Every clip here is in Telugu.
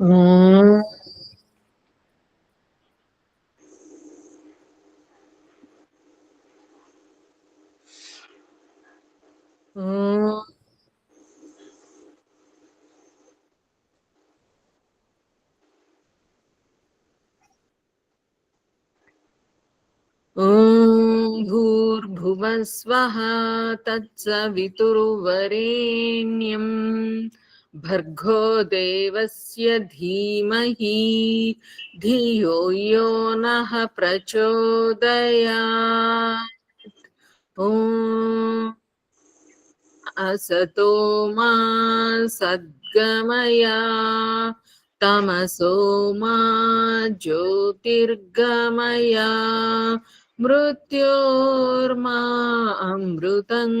Mm. Mm. ॐ भूर्भुवः स्वः तत्सवितुर्वरेण्यम् भर्गो देवस्य धीमहि, धियो यो नः प्रचोदयात्। असतो मा सद्गमया, तमसो मा ज्योतिर्गमया। मृत्योर्मा अमृतङ्गमया।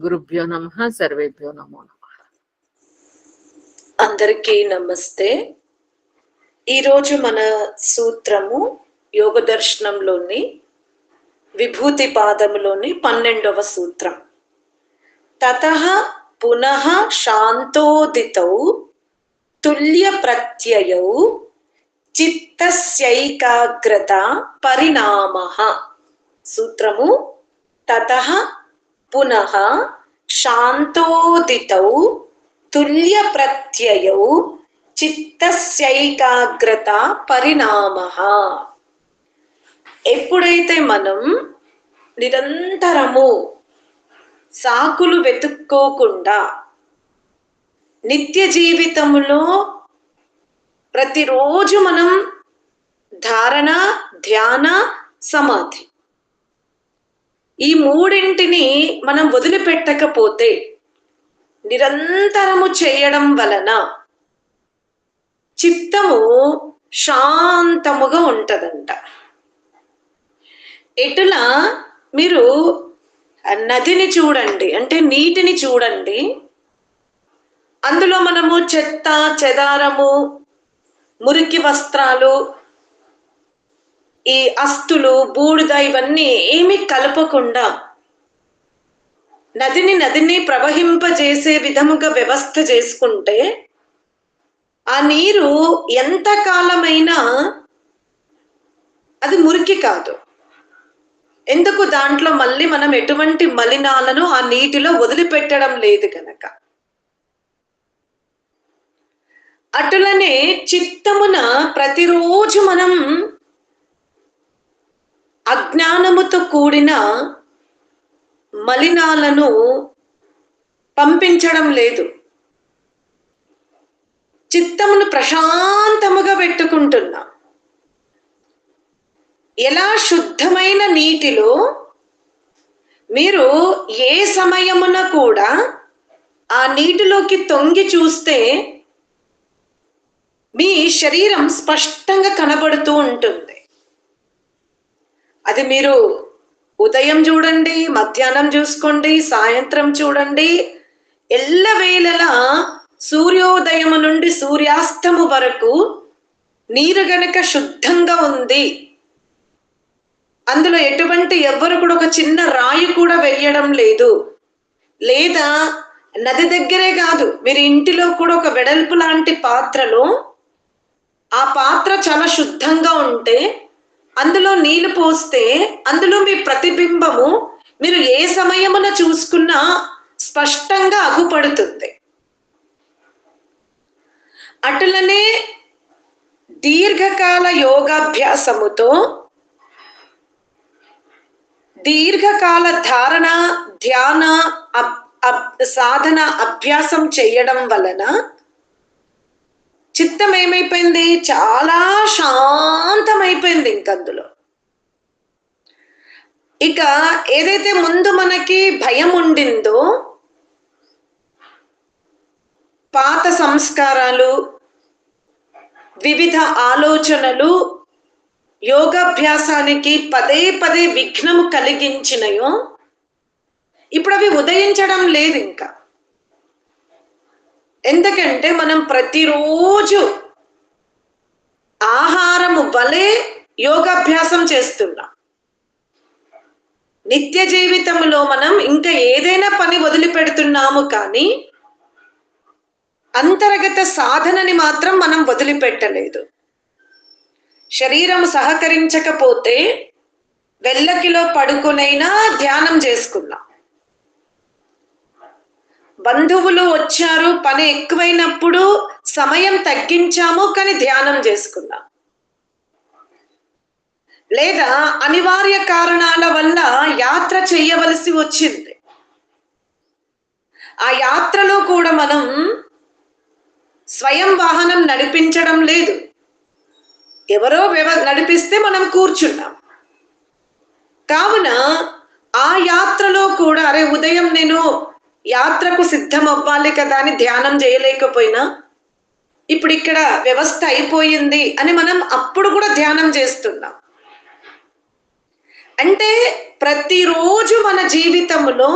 గురుభ్యో నమ సర్వేభ్యో నమో నమ. అందరికీ నమస్తే. ఈరోజు మన సూత్రము యోగ దర్శనంలోని విభూతి పాదములోని పన్నెండవ సూత్రం. తత పునః శాంతోదితౌ తుల్య ప్రత్యయౌ చిత్తస్యైకాగ్రత పరిణామ. సూత్రము తత పునః శాంతోదితౌ తుల్య ప్రత్యయౌ చిత్తస్యైకాగ్రత పరిణామ. ఎప్పుడైతే మనం నిరంతరము సాకులు వెతుక్కోకుండా నిత్య జీవితములో ప్రతిరోజు మనం ధారణ ధ్యాన సమాధి ఈ మూడింటిని మనం వదిలిపెట్టకపోతే నిరంతరము చేయడం వలన చిత్తము శాంతముగా ఉంటదంట. ఎటులా మీరు నదిని చూడండి అంటే నీటిని చూడండి. అందులో మనము చెత్త చెదారము మురికి వస్త్రాలు ఈ అస్తులు బూడిద ఇవన్నీ ఏమి కలపకుండా నదిని నదిని ప్రవహింపజేసే విధముగా వ్యవస్థ చేసుకుంటే ఆ నీరు ఎంత కాలమైనా అది మురికి కాదు. ఎందుకు దాంట్లో మళ్ళీ మనం ఎటువంటి మలినాలను ఆ నీటిలో వదిలిపెట్టడం లేదు కనుక అటులనే చిత్తమున ప్రతిరోజు మనం అజ్ఞానముతో కూడిన మలినాలను పంపించడం లేదు. చిత్తమును ప్రశాంతముగా పెట్టుకుంటున్నా. ఎలా శుద్ధమైన నీటిలో మీరు ఏ సమయమున కూడా ఆ నీటిలోకి తొంగి చూస్తే మీ శరీరం స్పష్టంగా కనబడుతూ ఉంటుంది. అది మీరు ఉదయం చూడండి మధ్యాహ్నం చూసుకోండి సాయంత్రం చూడండి. ఎల్లవేళలా సూర్యోదయము నుండి సూర్యాస్తము వరకు నీరు గనక శుద్ధంగా ఉంది. అందులో ఎటువంటి ఎవ్వరు కూడా ఒక చిన్న రాయి కూడా వేయడం లేదు. లేదా నది దగ్గరే కాదు మీరు ఇంటిలో కూడా ఒక వెడల్పు లాంటి పాత్రలో ఆ పాత్ర చాలా శుద్ధంగా ఉంటే అందులో నీళ్ళు పోస్తే అందులో మీ ప్రతిబింబము మీరు ఏ సమయమున చూసుకున్నా స్పష్టంగా అగుపడుతుంది. అటులనే దీర్ఘకాల యోగాభ్యాసముతో దీర్ఘకాల ధారణ ధ్యాన అబ్- అబ్- సాధన అభ్యాసం చేయడం వలన చిత్తం ఏమైపోయింది చాలా శాంతమైపోయింది ఇంకందులో ఇక ఏదైతే ముందు మనకి భయం ఉండిందో పాత సంస్కారాలు వివిధ ఆలోచనలు యోగాభ్యాసానికి పదే పదే విఘ్నము కలిగించినయో ఇప్పుడు అవి ఉదయించడం లేదు ఇంకా. ఎందుకంటే మనం ప్రతిరోజు ఆహారము భలే యోగాభ్యాసం చేస్తున్నాం. నిత్య జీవితంలో మనం ఇంకా ఏదైనా పని వదిలిపెడుతున్నాము కానీ అంతర్గత సాధనని మాత్రం మనం వదిలిపెట్టలేదు. శరీరం సహకరించకపోతే వెళ్ళకిలో పడుకునైనా ధ్యానం చేసుకున్నాం బంధువులు వచ్చారు పని ఎక్కువైనప్పుడు సమయం తగ్గించాము కానీ ధ్యానం చేసుకున్నాం. లేదా అనివార్య కారణాల వల్ల యాత్ర చేయవలసి వచ్చింది. ఆ యాత్రలో కూడా మనం స్వయం వాహనం నడిపించడం లేదు. ఎవరో వ్యవ నడిపిస్తే మనం కూర్చున్నాం. కావున ఆ యాత్రలో కూడా అరే ఉదయం నేను యాత్రకు సిద్ధం అవ్వాలి కదా అని ధ్యానం చేయలేకపోయినా ఇప్పుడు ఇక్కడ వ్యవస్థ అయిపోయింది అని మనం అప్పుడు కూడా ధ్యానం చేస్తున్నాం. అంటే ప్రతిరోజు మన జీవితంలో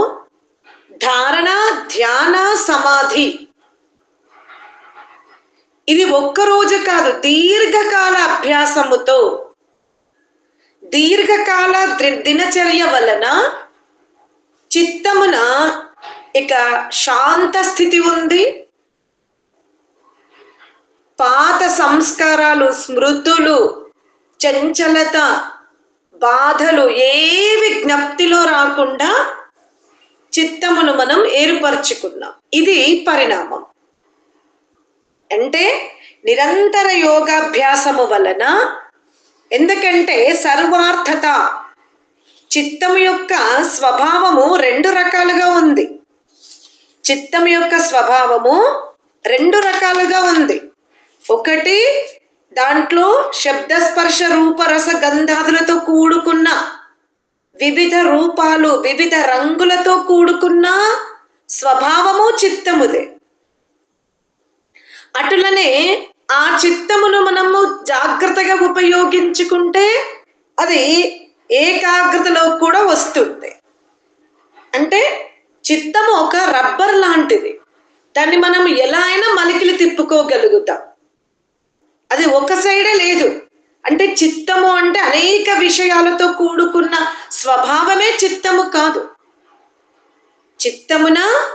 ధారణ ధ్యాన సమాధి. ఇది ఒక్క రోజు కాదు దీర్ఘకాల అభ్యాసముతో దీర్ఘకాల దినచర్య వలన చిత్తమున ఇక శాంత స్థితి ఉంది. పాత సంస్కారాలు స్మృతులు చంచలత బాధలు ఏవి జ్ఞప్తిలో రాకుండా చిత్తమును మనం ఏర్పరచుకున్నాం. ఇది పరిణామం. అంటే నిరంతర యోగాభ్యాసము వలన ఎందుకంటే సర్వార్థత చిత్తము యొక్క స్వభావము రెండు రకాలుగా ఉంది. చిత్తం యొక్క స్వభావము రెండు రకాలుగా ఉంది. ఒకటి దాంట్లో శబ్దస్పర్శ రూపరస గంధాదులతో కూడుకున్న వివిధ రూపాలు వివిధ రంగులతో కూడుకున్న స్వభావము చిత్తముదే. అటులనే ఆ చిత్తమును మనము జాగ్రత్తగా ఉపయోగించుకుంటే అది ఏకాగ్రతలో కూడా వస్తుంది అంటే చిత్తము ఒక రబ్బర్ లాంటిది. దాన్ని మనం ఎలా అయినా మలికిలి తిప్పుకోగలుగుతాం. అది ఒక సైడే లేదు. అంటే చిత్తము అంటే అనేక విషయాలతో కూడుకున్న స్వభావమే చిత్తము కాదు. చిత్తమున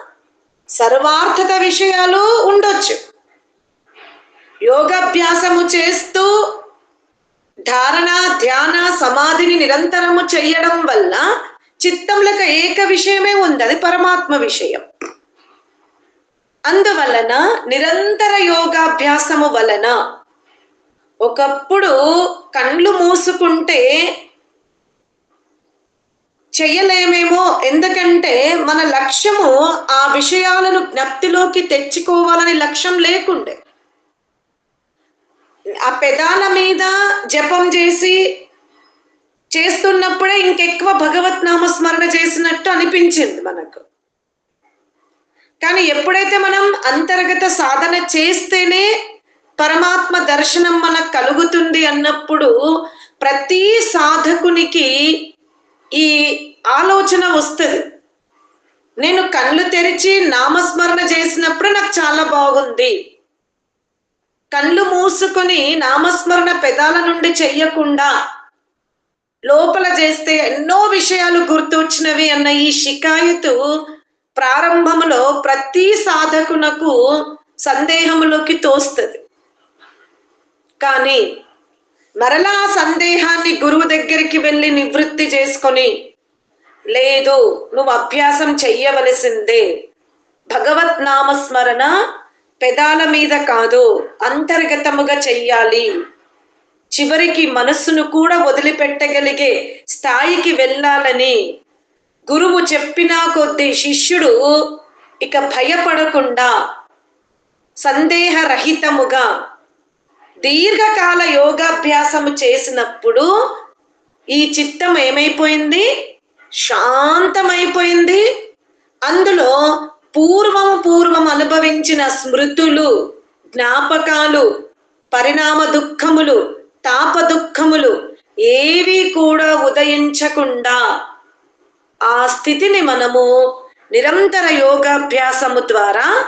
సర్వార్థక విషయాలు ఉండొచ్చు. యోగాభ్యాసము చేస్తూ ధారణ ధ్యాన సమాధిని నిరంతరము చేయడం వల్ల చిత్తంలో ఏక విషయమే ఉంది. అది పరమాత్మ విషయం. అందువలన నిరంతర యోగాభ్యాసము వలన ఒకప్పుడు కండ్లు మూసుకుంటే చెయ్యలేమేమో. ఎందుకంటే మన లక్ష్యము ఆ విషయాలను జ్ఞప్తిలోకి తెచ్చుకోవాలని లక్ష్యం లేకుండే. ఆ పెదాల మీద జపం చేసి చేస్తున్నప్పుడే ఇంకెక్కువ భగవత్ నామస్మరణ చేసినట్టు అనిపించింది మనకు. కానీ ఎప్పుడైతే మనం అంతర్గత సాధన చేస్తేనే పరమాత్మ దర్శనం మనకు కలుగుతుంది అన్నప్పుడు ప్రతి సాధకునికి ఈ ఆలోచన వస్తుంది. నేను కళ్ళు తెరిచి నామస్మరణ చేసినప్పుడు నాకు చాలా బాగుంది. కళ్ళు మూసుకొని నామస్మరణ పెదాల నుండి చెయ్యకుండా లోపల చేస్తే ఎన్నో విషయాలు గుర్తొచ్చినవి అన్న ఈ షికాయతు ప్రారంభంలో ప్రతి సాధకునకు సందేహములోకి తోస్తుంది. కానీ మరలా ఆ సందేహాన్ని గురువు దగ్గరికి వెళ్ళి నివృత్తి చేసుకొని లేదు నువ్వు అభ్యాసం చెయ్యవలసిందే. భగవత్ నామస్మరణ పెదాల మీద కాదు అంతర్గతముగా చెయ్యాలి. చివరికి మనస్సును కూడా వదిలిపెట్టగలిగే స్థాయికి వెళ్ళాలని గురువు చెప్పినా కొద్దీ శిష్యుడు ఇక భయపడకుండా సందేహరహితముగా దీర్ఘకాల యోగాభ్యాసము చేసినప్పుడు ఈ చిత్తం ఏమైపోయింది? శాంతమైపోయింది. అందులో పూర్వం పూర్వం అనుభవించిన స్మృతులు జ్ఞాపకాలు పరిణామ దుఃఖములు తాపదుఖములు ఏవి కూడా ఉదయించకుండా ఆ స్థితిని మనము నిరంతర యోగాభ్యాసము ద్వారా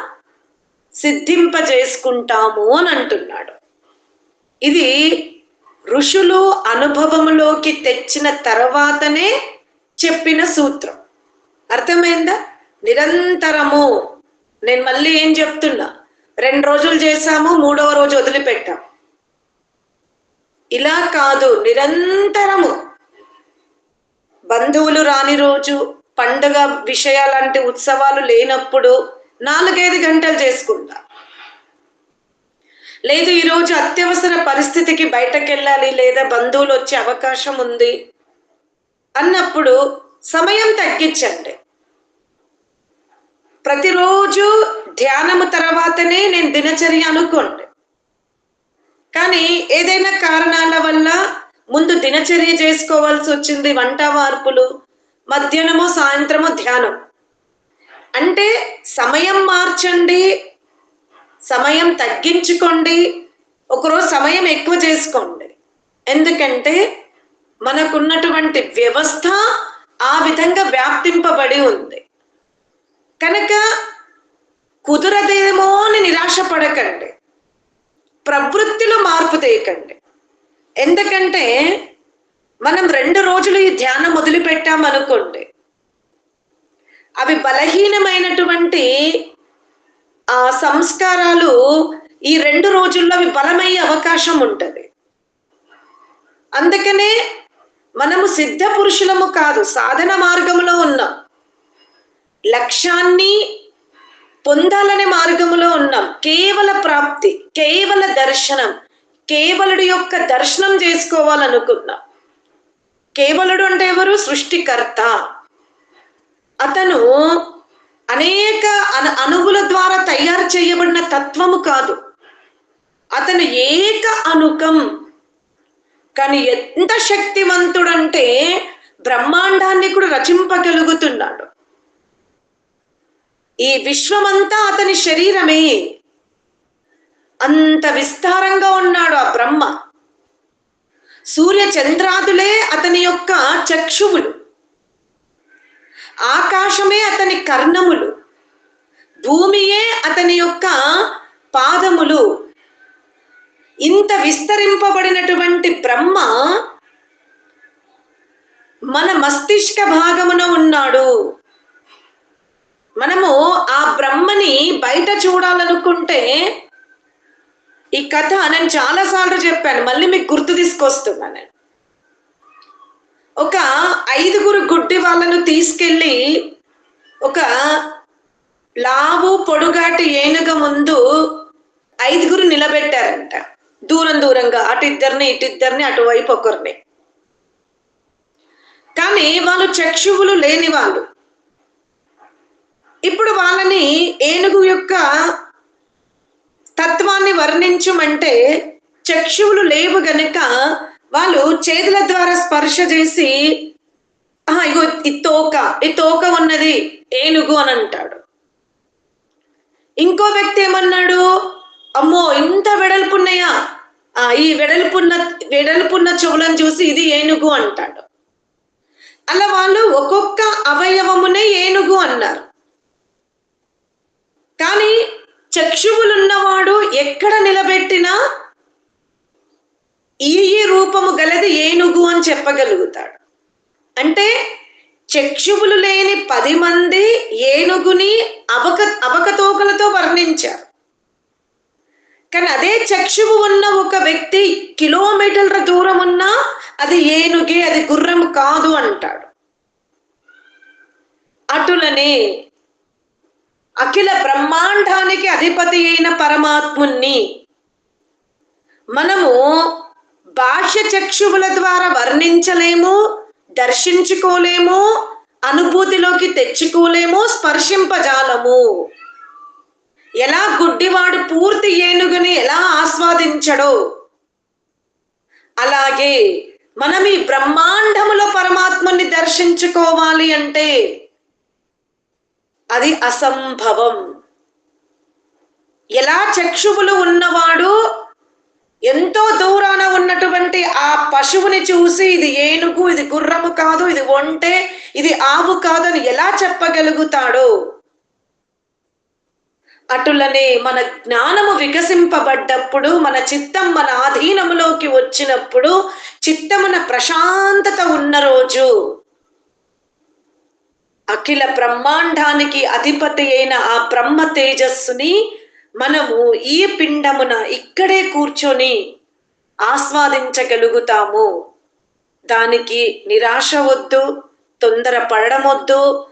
సిద్ధింపజేసుకుంటాము అని అంటున్నాడు. ఇది ఋషులు అనుభవములోకి తెచ్చిన తర్వాతనే చెప్పిన సూత్రం. అర్థమైందా? నిరంతరము. నేను మళ్ళీ ఏం చెప్తున్నా? రెండు రోజులు చేశాము మూడవ రోజు వదిలిపెట్టాం ఇలా కాదు నిరంతరము. బంధువులు రాని రోజు పండుగ విషయాలంటి ఉత్సవాలు లేనప్పుడు నాలుగైదు గంటలు చేసుకుంటా. లేదు ఈరోజు అత్యవసర పరిస్థితికి బయటకు వెళ్ళాలి లేదా బంధువులు వచ్చే అవకాశం ఉంది అన్నప్పుడు సమయం తగ్గించండి. ప్రతిరోజు ధ్యానము తర్వాతనే నేను దినచర్య అనుకోండి. కానీ ఏదైనా కారణాల వల్ల ముందు దినచర్య చేసుకోవాల్సి వచ్చింది వంట మార్పులు మధ్యాహ్నమో సాయంత్రమో ధ్యానం. అంటే సమయం మార్చండి సమయం తగ్గించుకోండి ఒకరోజు సమయం ఎక్కువ చేసుకోండి. ఎందుకంటే మనకున్నటువంటి వ్యవస్థ ఆ విధంగా వ్యాప్తింపబడి ఉంది. కనుక కుదరదేమో అని నిరాశ పడకండి ప్రవృత్తిలో మార్పు తేయకండి ఎందుకంటే మనం రెండు రోజులు ఈ ధ్యానం మొదలుపెట్టామనుకోండి. అవి బలహీనమైనటువంటి ఆ సంస్కారాలు ఈ రెండు రోజుల్లో అవి బలమయ్యే అవకాశం ఉంటుంది. అందుకనే మనము సిద్ధ పురుషులము కాదు సాధన మార్గంలో ఉన్నాం. లక్ష్యాన్ని పొందాలనే మార్గములో ఉన్నాం. కేవల ప్రాప్తి కేవల దర్శనం కేవలుడి యొక్క దర్శనం చేసుకోవాలనుకున్నాం. కేవలుడు అంటే ఎవరు? సృష్టికర్త. అతను అనేక అను అణువుల ద్వారా తయారు చేయబడిన తత్వము కాదు. అతను ఏక అనుకం. కానీ ఎంత శక్తివంతుడంటే బ్రహ్మాండాన్ని కూడా రచింపగలుగుతున్నాడు. ఈ విశ్వమంతా అతని శరీరమే. అంత విస్తారంగా ఉన్నాడు ఆ బ్రహ్మ. సూర్య చంద్రాదులే అతని యొక్క చక్షువులు. ఆకాశమే అతని కర్ణములు. భూమియే అతని యొక్క పాదములు. ఇంత విస్తరింపబడినటువంటి బ్రహ్మ మన మస్తిష్క భాగమున ఉన్నాడు. మనము ఆ బ్రహ్మని బయట చూడాలనుకుంటే ఈ కథ నేను చాలాసార్లు చెప్పాను మళ్ళీ మీకు గుర్తు తీసుకొస్తున్నాను నేను. ఒక ఐదుగురు గుడ్డి వాళ్ళను తీసుకెళ్ళి ఒక లావు పొడుగాటి ఏనుగ ముందు ఐదుగురు నిలబెట్టారంట. దూరం దూరంగా అటు ఇద్దరిని ఇటు ఇద్దరిని అటువైపు ఒకరిని. కానీ వాళ్ళు చక్షువులు లేని వాళ్ళు. ఇప్పుడు వాళ్ళని ఏనుగు యొక్క తత్వాన్ని వర్ణించమంటే చక్షువులు లేవు గనక వాళ్ళు చేతుల ద్వారా స్పర్శ చేసి "ఆహా, ఇగో ఈ తోక ఈ తోక ఉన్నది ఏనుగు అని అంటాడు. ఇంకో వ్యక్తి ఏమన్నాడు అమ్మో ఇంత వెడల్పున్నాయా ఆ ఈ వెడల్పున్న వెడల్పున్న చెవులను చూసి ఇది ఏనుగు అంటాడు. అలా వాళ్ళు ఒక్కొక్క అవయవమునే ఏనుగు అన్నారు. కానీ చక్షువులున్నవాడు ఎక్కడ నిలబెట్టినా ఈ ఈ రూపము గలది ఏనుగు అని చెప్పగలుగుతాడు. అంటే చక్షువులు లేని పది మంది ఏనుగుని అవక అవకతోకలతో వర్ణించారు. కానీ అదే చక్షువు ఉన్న ఒక వ్యక్తి కిలోమీటర్ల దూరం ఉన్నా అది ఏనుగే అది గుర్రం కాదు అంటాడు. అటులనే అఖిల బ్రహ్మాండానికి అధిపతి అయిన పరమాత్ముణ్ణి. మనము భాష్య చక్షువుల ద్వారా వర్ణించలేము దర్శించుకోలేము అనుభూతిలోకి తెచ్చుకోలేము స్పర్శింపజాలము. ఎలా గుడ్డివాడు పూర్తి ఏనుగుని ఎలా ఆస్వాదించడో. అలాగే మనం ఈ బ్రహ్మాండములో పరమాత్మని దర్శించుకోవాలి అంటే అది అసంభవం. ఎలా చక్షువులు ఉన్నవాడు ఎంతో దూరాన ఉన్నటువంటి ఆ పశువుని చూసి ఇది ఏనుగు ఇది గుర్రము కాదు ఇది ఒంటే ఇది ఆవు కాదు అని ఎలా చెప్పగలుగుతాడో? అటులనే మన జ్ఞానము వికసింపబడ్డప్పుడు మన చిత్తం మన ఆధీనములోకి వచ్చినప్పుడు చిత్తమున ప్రశాంతత ఉన్న రోజు. అఖిల బ్రహ్మాండానికి అధిపతి అయిన ఆ బ్రహ్మ తేజస్సుని మనము ఈ పిండమున ఇక్కడే కూర్చొని ఆస్వాదించగలుగుతాము. దానికి నిరాశ వద్దు తొందర పడడం వద్దు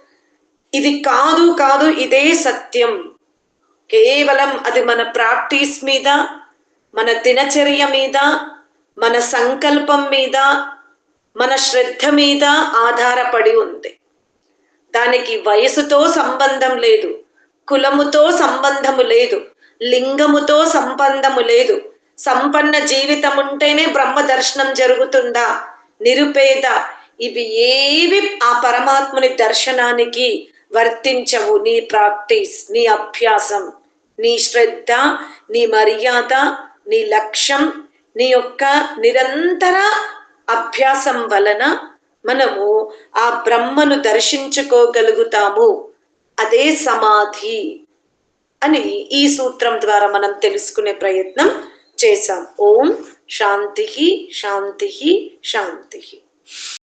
ఇది కాదు కాదు ఇదే సత్యం. కేవలం అది మన ప్రాక్టీస్ మీద మన దినచర్య మీద మన సంకల్పం మీద మన శ్రద్ధ మీద ఆధారపడి ఉంది. దానికి వయసుతో సంబంధం లేదు కులముతో సంబంధము లేదు లింగముతో సంబంధము లేదు. సంపన్న జీవితం ఉంటేనే బ్రహ్మ దర్శనం జరుగుతుందా? నిరుపేద ఇవి ఏవి ఆ పరమాత్ముని దర్శనానికి వర్తించవు నీ ప్రాక్టీస్ నీ అభ్యాసం నీ శ్రద్ధ నీ మర్యాద నీ లక్ష్యం నీ యొక్క నిరంతర అభ్యాసం వలన మనము ఆ బ్రహ్మను దర్శించుకోగలుగుతాము. అదే సమాధి అని ఈ సూత్రం ద్వారా మనం తెలుసుకునే ప్రయత్నం చేశాం. ఓం శాంతి శాంతి శాంతి.